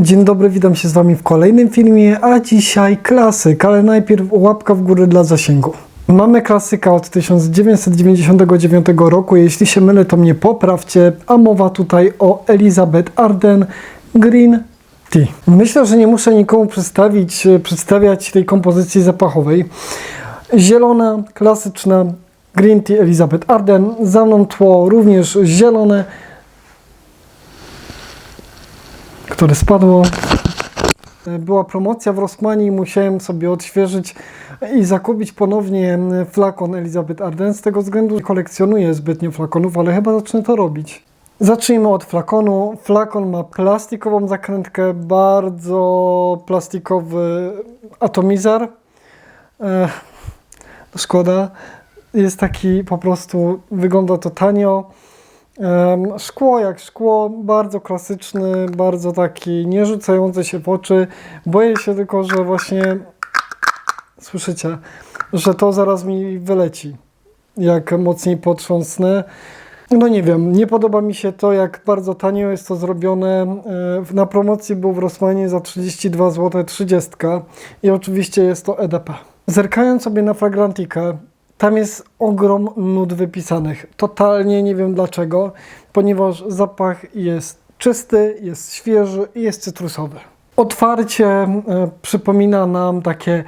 Dzień dobry, witam się z Wami w kolejnym filmie, a dzisiaj klasyk, ale najpierw łapka w górę dla zasięgu. Mamy klasyka od 1999 roku, jeśli się mylę to mnie poprawcie, a mowa tutaj o Elizabeth Arden Green Tea. Myślę, że nie muszę nikomu przedstawić, przedstawiać tej kompozycji zapachowej. Zielona, klasyczna Green Tea Elizabeth Arden, za mną tło również zielone, które spadło. Była promocja w Rossmanii, musiałem sobie odświeżyć i zakupić ponownie flakon Elizabeth Arden. Z tego względu nie kolekcjonuję zbytnio flakonów, ale chyba zacznę to robić. Zacznijmy od flakonu. Flakon ma plastikową zakrętkę, bardzo plastikowy atomizar. E, szkoda. Jest taki po prostu, wygląda to tanio. Szkło jak szkło, bardzo klasyczny, bardzo taki nie rzucający się w oczy. Boję się tylko, że właśnie słyszycie, że to zaraz mi wyleci, jak mocniej potrząsnę. No nie wiem, nie podoba mi się to, jak bardzo tanio jest to zrobione. Na promocji był w Rossmanie za 32 zł 30 i oczywiście jest to EDP. Zerkając sobie na Fragrantikę, tam jest ogrom nut wypisanych. Totalnie nie wiem dlaczego, ponieważ zapach jest czysty, jest świeży i jest cytrusowy. Otwarcie e, przypomina nam takie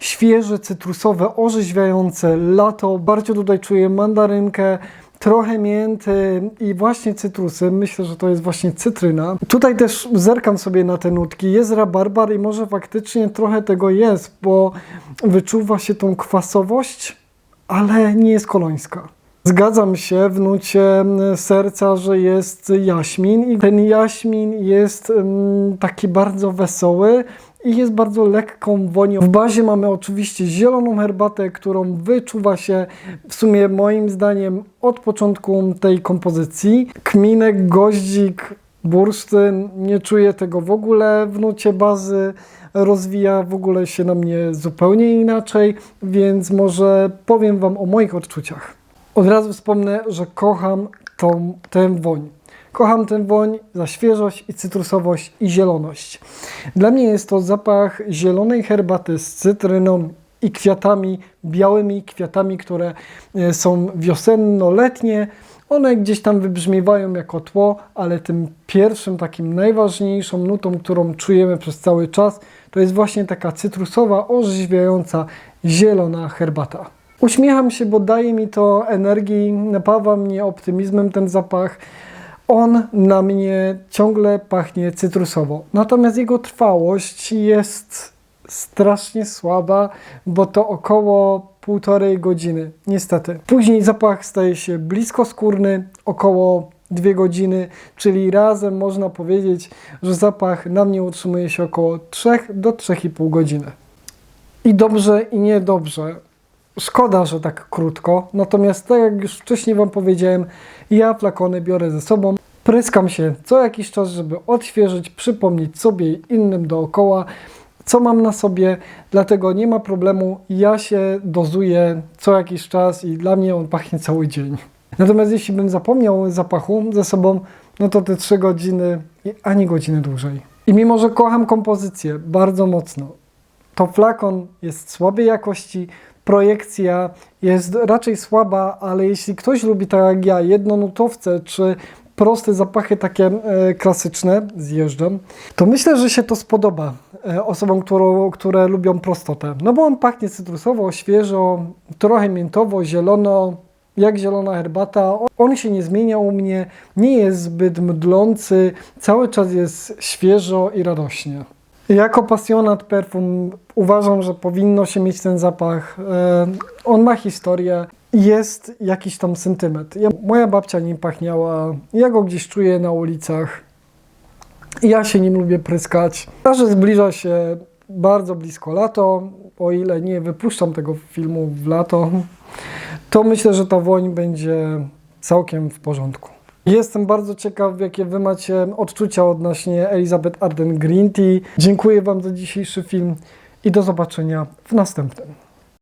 świeże, cytrusowe, orzeźwiające lato. Bardziej tutaj czuję mandarynkę, trochę mięty i właśnie cytrusy. Myślę, że to jest właśnie cytryna. Tutaj też zerkam sobie na te nutki. Jest rabarbar i może faktycznie trochę tego jest, bo wyczuwa się tą kwasowość, ale nie jest kolońska. Zgadzam się w nucie serca, że jest jaśmin i ten jaśmin jest taki bardzo wesoły i jest bardzo lekką wonią. W bazie mamy oczywiście zieloną herbatę, którą wyczuwa się w sumie moim zdaniem od początku tej kompozycji. Kminek, goździk, bursztyn, nie czuję tego w ogóle w nucie bazy rozwija w ogóle się na mnie zupełnie inaczej, więc może powiem Wam o moich odczuciach. Od razu wspomnę, że kocham tą, tę woń. Kocham tę woń za świeżość i cytrusowość i zieloność. Dla mnie jest to zapach zielonej herbaty z cytryną i kwiatami, białymi kwiatami, które e, są wiosenno-letnie. One gdzieś tam wybrzmiewają jako tło, ale tym pierwszym, takim najważniejszą nutą, którą czujemy przez cały czas, to jest właśnie taka cytrusowa, orzeźwiająca, zielona herbata. Uśmiecham się, bo daje mi to energii, napawa mnie optymizmem ten zapach. On na mnie ciągle pachnie cytrusowo. Natomiast jego trwałość jest strasznie słaba, bo to około półtorej godziny, niestety. Później zapach staje się blisko skórny, około dwie godziny, czyli razem można powiedzieć, że zapach na mnie utrzymuje się około 3 do 3,5 godziny. I dobrze, i niedobrze. Szkoda, że tak krótko, natomiast tak jak już wcześniej Wam powiedziałem, ja flakony biorę ze sobą, pryskam się co jakiś czas, żeby odświeżyć, przypomnieć sobie i innym dookoła, co mam na sobie, dlatego nie ma problemu, ja się dozuję co jakiś czas i dla mnie on pachnie cały dzień. Natomiast jeśli bym zapomniał zapachu ze sobą, no to te 3 godziny i ani godziny dłużej. I mimo, że kocham kompozycję bardzo mocno, to flakon jest słabej jakości, projekcja jest raczej słaba, ale jeśli ktoś lubi tak jak ja jednonutowce czy proste zapachy takie e, klasyczne, zjeżdżam, to myślę, że się to spodoba osobom, którą, które lubią prostotę. No bo on pachnie cytrusowo, świeżo, trochę miętowo, zielono, jak zielona herbata. On się nie zmienia u mnie, nie jest zbyt mdlący, cały czas jest świeżo i radośnie. Jako pasjonat perfum uważam, że powinno się mieć ten zapach. E, On ma historię, jest jakiś tam sentyment. Ja, moja babcia nim pachniała, ja go gdzieś czuję na ulicach. Ja się nim lubię pryskać. A że zbliża się bardzo blisko lato, o ile nie wypuszczam tego filmu w lato, to myślę, że ta woń będzie całkiem w porządku. Jestem bardzo ciekaw, jakie Wy macie odczucia odnośnie Elizabeth Arden Green Tea. Dziękuję Wam za dzisiejszy film i do zobaczenia w następnym.